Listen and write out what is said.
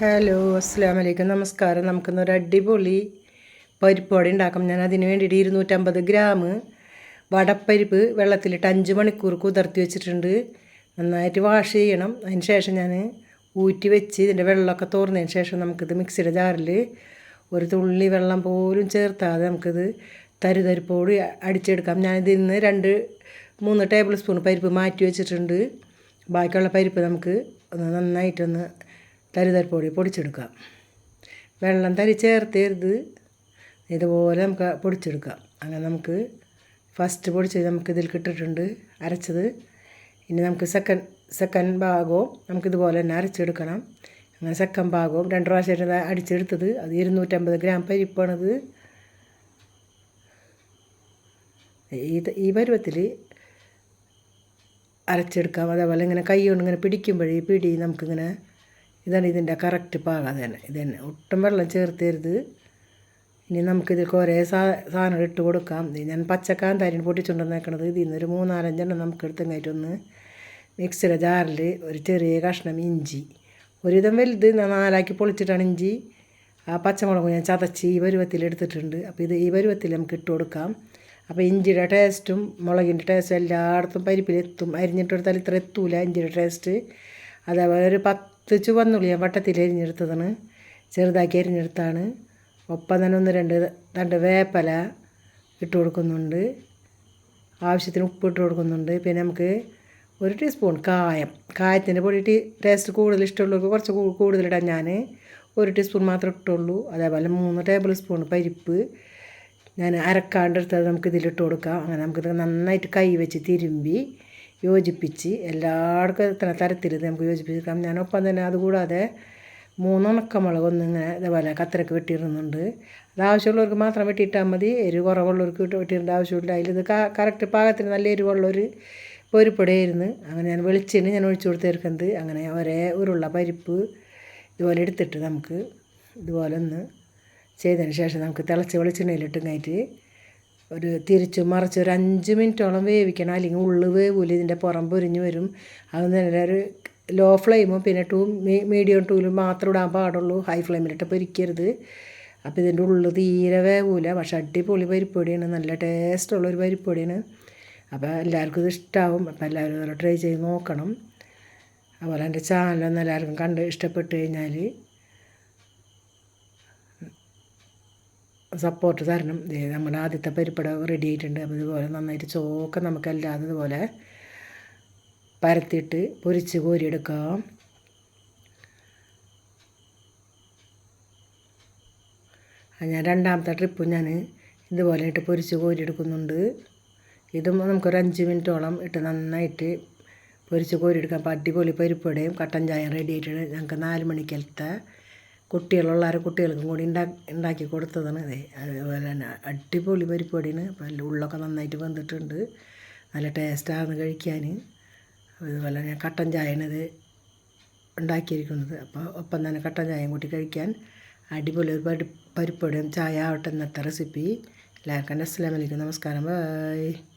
Hello അസ്സാം വലൈക്കും നമസ്കാരം. നമുക്കിന്നൊരു അടിപൊളി പരിപ്പോടെ ഉണ്ടാക്കാം. ഞാൻ അതിന് വേണ്ടിയിട്ട് ഇരുന്നൂറ്റമ്പത് ഗ്രാം വടപ്പരിപ്പ് വെള്ളത്തിലിട്ട് അഞ്ച് മണിക്കൂർ കുതിർത്തി വെച്ചിട്ടുണ്ട്. നന്നായിട്ട് വാഷ് ചെയ്യണം. അതിന് ശേഷം ഞാൻ ഊറ്റി വെച്ച് ഇതിന്റെ വെള്ളമൊക്കെ തോർന്നതിന് ശേഷം നമുക്കിത് മിക്സിയുടെ ജാറിൽ ഒരു തുള്ളി വെള്ളം പോലും ചേർത്താതെ നമുക്കിത് തരുതരിപ്പോട് അടിച്ചെടുക്കാം. ഞാനിതിൽ നിന്ന് രണ്ട് മൂന്ന് ടേബിൾ സ്പൂൺ പരിപ്പ് മാറ്റി വെച്ചിട്ടുണ്ട്. ബാക്കിയുള്ള പരിപ്പ് നമുക്ക് നന്നായിട്ടൊന്ന് തരിതരിപ്പൊടി പൊടിച്ചെടുക്കാം. വെള്ളം തരി ചേർത്തരുത്. ഇതുപോലെ നമുക്ക് പൊടിച്ചെടുക്കാം. അങ്ങനെ നമുക്ക് ഫസ്റ്റ് പൊടിച്ചത് നമുക്ക് ഇതിൽ കിട്ടിയിട്ടുണ്ട് അരച്ചത്. ഇനി നമുക്ക് സെക്കൻഡ് സെക്കൻഡ് ഭാഗവും നമുക്കിതുപോലെ തന്നെ അരച്ചെടുക്കണം. അങ്ങനെ സെക്കൻഡ് ഭാഗവും രണ്ട് പ്രാവശ്യം അടിച്ചെടുത്തത്. അത് ഇരുന്നൂറ്റമ്പത് ഗ്രാം പരിപ്പാണത്. ഈ ഈ പരുവത്തിൽ അരച്ചെടുക്കാം. അതേപോലെ ഇങ്ങനെ കൈ കൊണ്ട് ഇങ്ങനെ പിടിക്കുമ്പോഴേ പിടി നമുക്കിങ്ങനെ ഇതാണ് ഇതിന്റെ കറക്റ്റ് പാകം. തന്നെ. ഇത് തന്നെ. ഒട്ടും വെള്ളം ചേർത്തരുത്. ഇനി നമുക്കിതിൽ കുറേ സാ സാധനങ്ങൾ ഇട്ട് കൊടുക്കാം. ഞാൻ പച്ചക്കാന്താരിന് പൊട്ടിച്ചുകൊണ്ടുവന്നേക്കണത് ഇതിൽ നിന്നൊരു മൂന്നാലഞ്ചെണ്ണം നമുക്ക് എടുത്തങ്ങായിട്ടൊന്ന് മിക്സിയുടെ ജാറിൽ ഒരു ചെറിയ കഷ്ണം ഇഞ്ചി. ഒരുവിധം വലുത് നാലാക്കി പൊളിച്ചിട്ടാണ് ഇഞ്ചി. ആ പച്ചമുളക് ഞാൻ ചതച്ച് ഈ പരുവത്തിൽ എടുത്തിട്ടുണ്ട്. അപ്പോൾ ഇത് ഈ പരുവത്തിൽ നമുക്ക് ഇട്ട് കൊടുക്കാം. അപ്പോൾ ഇഞ്ചിയുടെ ടേസ്റ്റും മുളകിന്റെ ടേസ്റ്റും എല്ലായിടത്തും പരിപ്പിലെത്തും. അരിഞ്ഞിട്ടെടുത്താൽ ഇത്ര എത്തൂല ഇഞ്ചിയുടെ ടേസ്റ്റ് അതേപോലെ ഒരു പത്ത് ചുവന്നുള്ളി ഞാൻ വട്ടത്തിൽ അരിഞ്ഞെടുത്തതാണ് ചെറുതാക്കി അരിഞ്ഞെടുത്താണ് ഒപ്പം തന്നെ ഒന്ന് രണ്ട് രണ്ട് വേപ്പല ഇട്ട് കൊടുക്കുന്നുണ്ട്. ആവശ്യത്തിന് ഉപ്പ് ഇട്ട് കൊടുക്കുന്നുണ്ട്. പിന്നെ നമുക്ക് ഒരു ടീസ്പൂൺ കായം. കായത്തിന്റെ പൊടി ടേസ്റ്റ് കൂടുതൽ ഇഷ്ടമുള്ളവർക്ക് കുറച്ച് കൂടുതലിടാൻ ഞാൻ ഒരു ടീസ്പൂൺ മാത്രമേ ഇട്ടുള്ളൂ. അതേപോലെ മൂന്ന് ടേബിൾ സ്പൂൺ പരിപ്പ്. ഞാൻ അരക്കാണ്ടെടുത്തത് നമുക്ക് ഇതിലിട്ട് കൊടുക്കാം. അങ്ങനെ നമുക്കിത് നന്നായിട്ട് കൈ വെച്ച് തിരുമ്പി യോജിപ്പിച്ച് എല്ലാവർക്കും എത്ര തരത്തിൽ നമുക്ക് യോജിപ്പിക്കാം ഞാൻ ഒപ്പം തന്നെ അതുകൂടാതെ മൂന്നുണക്കമുളക് ഇങ്ങനെ ഇതേപോലെ കത്തിരക്ക് വെട്ടിയിടുന്നുണ്ട്. അത് ആവശ്യമുള്ളവർക്ക് മാത്രം വെട്ടിയിട്ടാൽ മതി. എരിവ് കുറവുള്ളവർക്ക് വെട്ടിയിടേണ്ട ആവശ്യമില്ല. അതിലിത് കറക്റ്റ് പാകത്തിന് നല്ല എരിവുള്ളൊരു പൊരിപ്പൊടിയായിരുന്നു. അങ്ങനെ ഞാൻ വെളിച്ചെണ്ണ ഞാൻ ഒഴിച്ചു കൊടുത്തേർക്കുന്നത് അങ്ങനെ ഒരേ ഉരുള്ള പരിപ്പ് ഇതുപോലെ എടുത്തിട്ട് നമുക്ക് ഇതുപോലെ ഒന്ന് ചെയ്തതിന് ശേഷം നമുക്ക് തിളച്ച് വെളിച്ചെണ്ണയിലിട്ടും കഴിഞ്ഞിട്ട് ഒരു തിരിച്ചു മറിച്ച് ഒരു അഞ്ച് മിനിറ്റോളം വേവിക്കണം. അല്ലെങ്കിൽ ഉള്ളു വേവൂല ഇതിന്റെ പുറം പൊരിഞ്ഞ് വരും. അത് നല്ല ഒരു ലോ ഫ്ലെയിമും പിന്നെ ടൂ മീഡിയം ടൂലും മാത്രം ഇടാൻ പാടുള്ളൂ. ഹൈ ഫ്ലെയിമിലിട്ട് പൊരിക്കരുത്. അപ്പോൾ ഇതിന്റെ ഉള്ളു തീരെ വേവൂല. പക്ഷെ അടിപൊളി പരിപ്പൊടിയാണ്. നല്ല ടേസ്റ്റുള്ള ഒരു പരിപ്പൊടിയാണ്. അപ്പോൾ എല്ലാവർക്കും ഇത് ഇഷ്ടമാവും അപ്പോൾ എല്ലാവരും ട്രൈ ചെയ്ത് നോക്കണം. അതുപോലെ എന്റെ ചാനലൊന്നും എല്ലാവർക്കും കണ്ട് ഇഷ്ടപ്പെട്ട് കഴിഞ്ഞാൽ സപ്പോർട്ട് തരണം. നമ്മുടെ ആദ്യത്തെ പരിപ്പട റെഡി ആയിട്ടുണ്ട്. അപ്പോൾ ഇതുപോലെ നന്നായിട്ട് ചോക്ക നമുക്കല്ലാത്തതുപോലെ പരത്തിയിട്ട് പൊരിച്ച് കോരിയെടുക്കാം. ഞാൻ രണ്ടാമത്തെ ട്രിപ്പ് ഞാൻ ഇതുപോലെ ഇട്ട് പൊരിച്ച് കോരിയെടുക്കുന്നുണ്ട്. ഇതും നമുക്കൊരു അഞ്ച് മിനിറ്റോളം ഇട്ട് നന്നായിട്ട് പൊരിച്ച് കോരിയെടുക്കാം. അപ്പോൾ അടിപൊളി പരിപ്പടയും കട്ടൻ ചായയും റെഡി ആയിട്ടുണ്ട്. ഞങ്ങൾക്ക് നാല് മണിക്കലത്തെ കുട്ടികളുള്ള കുട്ടികൾക്കും കൂടി ഉണ്ടാക്കി കൊടുത്തതാണ് അതെ. അതുപോലെ തന്നെ അടിപൊളി പരിപ്പൊടിയാണ് നല്ല ഉള്ളൊക്കെ നന്നായിട്ട് വന്നിട്ടുണ്ട്. നല്ല ടേസ്റ്റാണ് കഴിക്കാൻ. അതുപോലെ ഞാൻ കട്ടൻ ചായണത് ഉണ്ടാക്കിയിരിക്കുന്നത്. അപ്പോൾ ഒപ്പം തന്നെ കട്ടൻ ചായയും കൂട്ടി കഴിക്കാൻ അടിപൊളി ഒരു പരി പരിപ്പൊടിയും ചായ ആവട്ടെ ഇന്നത്തെ റെസിപ്പി എല്ലാവർക്കും അസ്സലാമലൈക്കും നമസ്കാരം. ബൈ